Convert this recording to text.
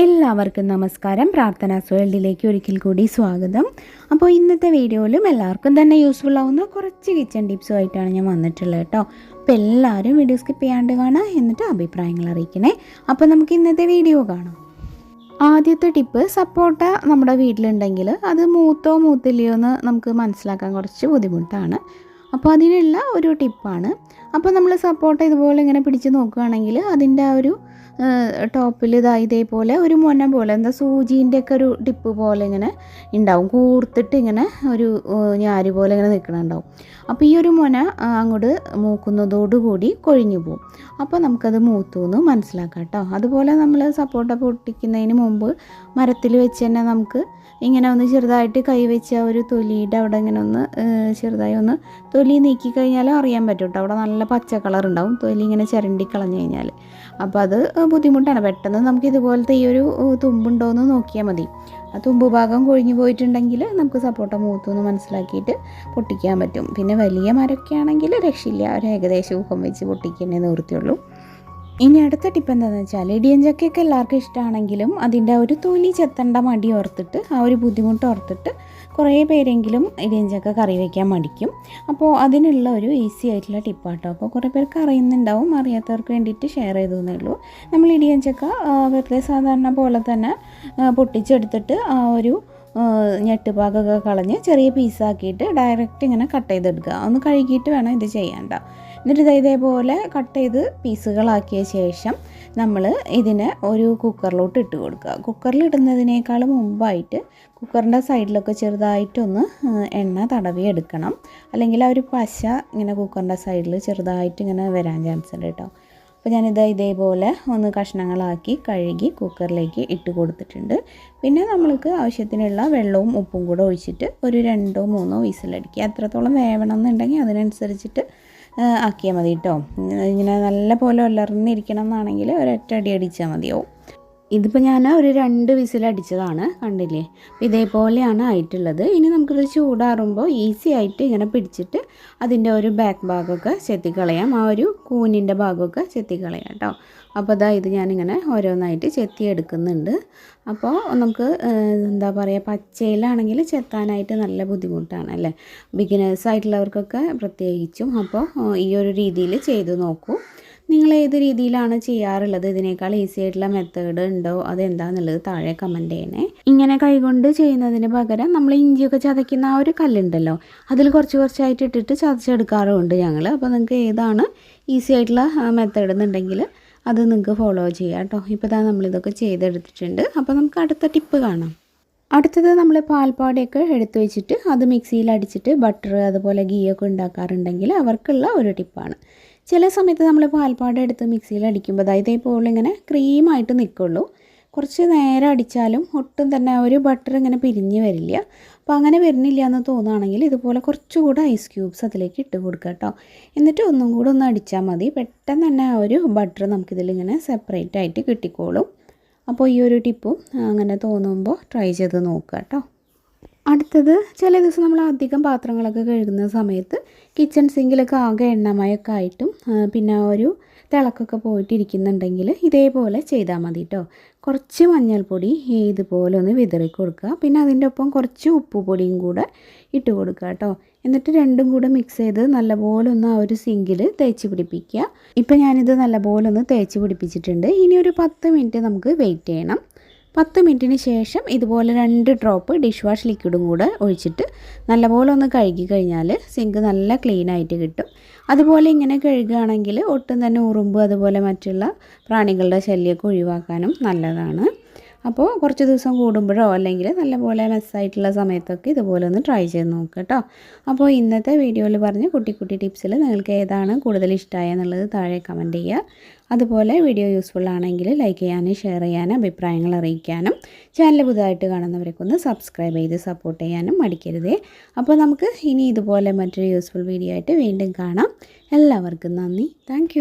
എല്ലാവർക്കും നമസ്കാരം. പ്രാർത്ഥനാ വേൾഡിലേക്ക് ഒരിക്കൽ കൂടി സ്വാഗതം. അപ്പോൾ ഇന്നത്തെ വീഡിയോയിലും എല്ലാവർക്കും തന്നെ യൂസ്ഫുൾ ആവുന്ന കുറച്ച് കിച്ചൺ ടിപ്സുമായിട്ടാണ് ഞാൻ വന്നിട്ടുള്ളത് കേട്ടോ. അപ്പോൾ എല്ലാവരും വീഡിയോ സ്കിപ്പ് ചെയ്യാണ്ട് കാണാം എന്നിട്ട് അഭിപ്രായങ്ങൾ അറിയിക്കണേ. അപ്പോൾ നമുക്ക് ഇന്നത്തെ വീഡിയോ കാണാം. ആദ്യത്തെ ടിപ്പ് സപ്പോട്ട നമ്മുടെ വീട്ടിലുണ്ടെങ്കിൽ അത് മൂത്തോ മൂത്തില്ലയോ എന്ന് നമുക്ക് മനസ്സിലാക്കാൻ കുറച്ച് ബുദ്ധിമുട്ടാണ്. അപ്പോൾ അതിനുള്ള ഒരു ടിപ്പാണ്. അപ്പോൾ നമ്മൾ സപ്പോർട്ട് ഇതുപോലെ ഇങ്ങനെ പിടിച്ച് നോക്കുകയാണെങ്കിൽ അതിന്റെ ആ ഒരു ടോപ്പിൽ ഇതാ ഇതേപോലെ ഒരു മൊന പോലെ എന്താ സൂചീന്റെ ഒക്കെ ഒരു ടിപ്പ് പോലെ ഇങ്ങനെ ഉണ്ടാവും. കൂർത്തിട്ട് ഇങ്ങനെ ഒരു ഞാരി പോലെ ഇങ്ങനെ നിൽക്കണുണ്ടാവും. അപ്പോൾ ഈ ഒരു മൊന അങ്ങോട്ട് മൂക്കുന്നതോടുകൂടി കൊഴിഞ്ഞു പോകും. അപ്പോൾ നമുക്കത് മൂത്തു എന്ന് മനസ്സിലാക്കാം കേട്ടോ. അതുപോലെ നമ്മൾ സപ്പോർട്ട പൊട്ടിക്കുന്നതിന് മുമ്പ് മരത്തിൽ വെച്ച് തന്നെ നമുക്ക് ഇങ്ങനെ ഒന്ന് ചെറുതായിട്ട് കൈവച്ച ഒരു തൊലിയുടെ അവിടെ ഇങ്ങനെ ഒന്ന് ചെറുതായി ഒന്ന് നീക്കി കഴിഞ്ഞാലും അറിയാൻ പറ്റും കേട്ടോ അവിടെ നല്ല പച്ച കളർ ഉണ്ടാവും. തൊലി ഇങ്ങനെ ചിരണ്ടി കളഞ്ഞു കഴിഞ്ഞാൽ അപ്പോൾ അത് ബുദ്ധിമുട്ടാണ്. പെട്ടെന്ന് നമുക്ക് ഇതുപോലത്തെ ഈ ഒരു തുമ്പുണ്ടോ എന്ന് നോക്കിയാൽ മതി. ആ തുമ്പ് ഭാഗം കൊഴിഞ്ഞു പോയിട്ടുണ്ടെങ്കിൽ നമുക്ക് സപ്പോർട്ട മൂത്തു എന്ന് മനസ്സിലാക്കിയിട്ട് പൊട്ടിക്കാൻ പറ്റും. പിന്നെ വലിയ മരമൊക്കെ ആണെങ്കിൽ രക്ഷയില്ല. ഒരു ഏകദേശം ഊഹം വെച്ച് പൊട്ടിക്കുന്നേ നിവൃത്തിയുള്ളൂ. ഇനി അടുത്ത ടിപ്പ് എന്താണെന്ന് വെച്ചാൽ ഇടിയൻ ചക്കയൊക്കെ എല്ലാവർക്കും ഇഷ്ടമാണെങ്കിലും അതിന്റെ ഒരു തൊലി ചെത്തണ്ട മടി ഓർത്തിട്ട് ആ ഒരു ബുദ്ധിമുട്ട് ഓർത്തിട്ട് കുറേ പേരെങ്കിലും ഇടിയഞ്ചക്ക ചക്ക കറി വയ്ക്കാൻ മടിക്കും. അപ്പോൾ അതിനുള്ള ഒരു ഈസി ആയിട്ടുള്ള ടിപ്പാട്ടോ. അപ്പോൾ കുറേ പേർക്ക് അറിയുന്നുണ്ടാവും. അറിയാത്തവർക്ക് വേണ്ടിയിട്ട് ഷെയർ ചെയ്തു എന്നേ ഉള്ളൂ. നമ്മൾ ഇടിയഞ്ചക്ക വെറുതെ സാധാരണ പോലെ തന്നെ പൊട്ടിച്ചെടുത്തിട്ട് ആ ഒരു ഞെട്ട് ഭാഗമൊക്കെ കളഞ്ഞ് ചെറിയ പീസാക്കിയിട്ട് ഡയറക്റ്റ് ഇങ്ങനെ കട്ട് ചെയ്തെടുക്കുക. ഒന്ന് കഴുകിയിട്ട് വേണം ഇത് ചെയ്യേണ്ട എന്നിട്ട് ഇത് ഇതേപോലെ കട്ട് ചെയ്ത് പീസുകളാക്കിയ ശേഷം നമ്മൾ ഇതിനെ ഒരു കുക്കറിലോട്ട് ഇട്ട് കൊടുക്കുക. കുക്കറിൽ ഇടുന്നതിനേക്കാൾ മുമ്പായിട്ട് കുക്കറിന്റെ സൈഡിലൊക്കെ ചെറുതായിട്ടൊന്ന് എണ്ണ തടവി എടുക്കണം. അല്ലെങ്കിൽ ആ ഒരു പശ ഇങ്ങനെ കുക്കറിന്റെ സൈഡിൽ ചെറുതായിട്ട് ഇങ്ങനെ വരാൻ ചാൻസ് ഉണ്ട് കേട്ടോ അപ്പോൾ ഞാനിത് ഇതേപോലെ ഒന്ന് കഷ്ണങ്ങളാക്കി കഴുകി കുക്കറിലേക്ക് ഇട്ട് കൊടുത്തിട്ടുണ്ട്. പിന്നെ നമ്മൾക്ക് ആവശ്യത്തിനുള്ള വെള്ളവും ഉപ്പും കൂടെ ഒഴിച്ചിട്ട് ഒരു രണ്ടോ മൂന്നോ വിസിലടിക്കുക. എത്രത്തോളം വേവണം എന്നുണ്ടെങ്കിൽ അതിനനുസരിച്ചിട്ട് ആക്കിയാൽ മതി കേട്ടോ ഇങ്ങനെ നല്ല പോലെ ഉലർന്നിരിക്കണം എന്നാണെങ്കിൽ ഒരൊറ്റ അടി അടിച്ചാൽ മതിയാവും. ഇതിപ്പോൾ ഞാൻ ഒരു രണ്ട് വിസിലടിച്ചതാണ് കണ്ടില്ലേ? ഇതേപോലെയാണ് ആയിട്ടുള്ളത്. ഇനി നമുക്കിത് ചൂടാറുമ്പോൾ ഈസി ആയിട്ട് ഇങ്ങനെ പിടിച്ചിട്ട് അതിന്റെ ഒരു ബാക്ക് ഭാഗമൊക്കെ ചെത്തിക്കളയാം. ആ ഒരു കൂനിന്റെ ഭാഗമൊക്കെ ചെത്തിക്കളയാം കേട്ടോ അപ്പോൾ അതാ ഇത് ഞാനിങ്ങനെ ഓരോന്നായിട്ട് ചെത്തി എടുക്കുന്നുണ്ട് അപ്പോൾ നമുക്ക് എന്താ പറയുക പച്ചയിലാണെങ്കിൽ ചെത്താനായിട്ട് നല്ല ബുദ്ധിമുട്ടാണ് അല്ലേ? ബിഗിനേഴ്സ് ആയിട്ടുള്ളവർക്കൊക്കെ പ്രത്യേകിച്ചും. അപ്പോൾ ഈ ഒരു രീതിയിൽ ചെയ്തു നോക്കൂ. നിങ്ങൾ ഏത് രീതിയിലാണ് ചെയ്യാറുള്ളത്? ഇതിനേക്കാൾ ഈസി ആയിട്ടുള്ള മെത്തേഡ് ഉണ്ടോ? അതെന്താണെന്നുള്ളത് താഴെ കമന്റ് ചെയ്യണേ. ഇങ്ങനെ കൈകൊണ്ട് ചെയ്യുന്നതിന് പകരം നമ്മൾ ഇഞ്ചിയൊക്കെ ചതയ്ക്കുന്ന ആ ഒരു കല്ലുണ്ടല്ലോ അതിൽ കുറച്ച് കുറച്ചായിട്ട് ഇട്ടിട്ട് ചതച്ചെടുക്കാറുമുണ്ട് ഞങ്ങൾ. അപ്പോൾ നിങ്ങൾക്ക് ഏതാണ് ഈസി ആയിട്ടുള്ള മെത്തേഡ് എന്നുണ്ടെങ്കിൽ അത് നിങ്ങൾക്ക് ഫോളോ ചെയ്യാം കേട്ടോ ഇപ്പോൾ ഇതാ നമ്മളിതൊക്കെ ചെയ്തെടുത്തിട്ടുണ്ട്. അപ്പോൾ നമുക്ക് അടുത്ത ടിപ്പ് കാണാം. അടുത്തത് നമ്മൾ പാൽപ്പാടിയൊക്കെ എടുത്തു വെച്ചിട്ട് അത് മിക്സിയിൽ അടിച്ചിട്ട് ബട്ടർ അതുപോലെ ഗീ ഒക്കെ ഉണ്ടാക്കാറുണ്ടെങ്കിൽ അവർക്കുള്ള ഒരു ടിപ്പാണ് ചില സമയത്ത് നമ്മൾ പാൽപ്പാട എടുത്ത് മിക്സിയിൽ അടിക്കുമ്പോൾ അതായത് ഇതേപോലെ ഇങ്ങനെ ക്രീമായിട്ട് നിൽക്കുള്ളൂ കുറച്ച് നേരം അടിച്ചാലും ഒട്ടും തന്നെ ഒരു ബട്ടർ ഇങ്ങനെ പിരിഞ്ഞ് വരില്ല. അപ്പോൾ അങ്ങനെ വരുന്നില്ല എന്ന് തോന്നുകയാണെങ്കിൽ ഇതുപോലെ കുറച്ചുകൂടെ ഐസ് ക്യൂബ്സ് അതിലേക്ക് ഇട്ട് കൊടുക്കുക കേട്ടോ. എന്നിട്ട് ഒന്നും കൂടെ ഒന്ന് അടിച്ചാൽ മതി. പെട്ടെന്ന് തന്നെ ആ ഒരു ബട്ടർ നമുക്കിതിലിങ്ങനെ സെപ്പറേറ്റ് ആയിട്ട് കിട്ടിക്കോളും. അപ്പോൾ ഈ ഒരു ടിപ്പും അങ്ങനെ തോന്നുമ്പോൾ ട്രൈ ചെയ്ത് നോക്കുക കേട്ടോ. അടുത്തത് ചില ദിവസം നമ്മൾ അധികം പാത്രങ്ങളൊക്കെ കഴുകുന്ന സമയത്ത് കിച്ചൺ സിങ്കിലൊക്കെ ആകെ എണ്ണമയൊക്കെ ആയിട്ടും പിന്നെ ഒരു തിളക്കൊക്കെ പോയിട്ടിരിക്കുന്നുണ്ടെങ്കിൽ ഇതേപോലെ ചെയ്താൽ മതി കേട്ടോ. കുറച്ച് മഞ്ഞൾപ്പൊടി ഇതുപോലെ ഒന്ന് വിതറി കൊടുക്കുക. പിന്നെ അതിന്റെ ഒപ്പം കുറച്ച് ഉപ്പുപൊടിയും കൂടെ ഇട്ട് കൊടുക്കുക കേട്ടോ. എന്നിട്ട് രണ്ടും കൂടെ മിക്സ് ചെയ്ത് നല്ലപോലെ ഒന്ന് ആ ഒരു സിങ്കിൽ തേച്ച് പിടിപ്പിക്കുക. ഇപ്പം ഞാനിത് നല്ലപോലെ ഒന്ന് തേച്ച് പിടിപ്പിച്ചിട്ടുണ്ട്. ഇനി ഒരു പത്ത് മിനിറ്റ് നമുക്ക് വെയിറ്റ് ചെയ്യണം. പത്ത് മിനിറ്റിന് ശേഷം ഇതുപോലെ രണ്ട് ഡ്രോപ്പ് ഡിഷ് വാഷ് ലിക്വിഡും കൂടെ ഒഴിച്ചിട്ട് നല്ലപോലെ ഒന്ന് കഴുകി കഴിഞ്ഞാൽ സിങ്ക് നല്ല ക്ലീൻ ആയിട്ട് കിട്ടും. അതുപോലെ ഇങ്ങനെ കഴുകുകയാണെങ്കിൽ ഒട്ടും തന്നെ ഉറുമ്പ് അതുപോലെ മറ്റുള്ള പ്രാണികളുടെ ശല്യമൊക്കെ ഒഴിവാക്കാനും നല്ലതാണ്. അപ്പോൾ കുറച്ച് ദിവസം കൂടുമ്പോഴോ അല്ലെങ്കിൽ നല്ലപോലെ മെസ്സായിട്ടുള്ള സമയത്തൊക്കെ ഇതുപോലെ ഒന്ന് ട്രൈ ചെയ്ത് നോക്കുക കേട്ടോ അപ്പോൾ ഇന്നത്തെ വീഡിയോയിൽ പറഞ്ഞ കുട്ടി കുട്ടി ടിപ്സിൽ നിങ്ങൾക്ക് ഏതാണ് കൂടുതൽ ഇഷ്ടമായെന്നുള്ളത് താഴെ കമന്റ് ചെയ്യുക അതുപോലെ വീഡിയോ യൂസ്ഫുൾ ആണെങ്കിൽ ലൈക്ക് ചെയ്യാനും ഷെയർ ചെയ്യാനും അഭിപ്രായങ്ങൾ അറിയിക്കാനും ചാനൽ പുതുതായിട്ട് കാണുന്നവരൊക്കെ ഒന്ന് സബ്സ്ക്രൈബ് ചെയ്ത് സപ്പോർട്ട് ചെയ്യാനും മടിക്കരുതേ. അപ്പോൾ നമുക്ക് ഇനി ഇതുപോലെ മറ്റൊരു യൂസ്ഫുൾ വീഡിയോ ആയിട്ട് വീണ്ടും കാണാം. എല്ലാവർക്കും നന്ദി. താങ്ക്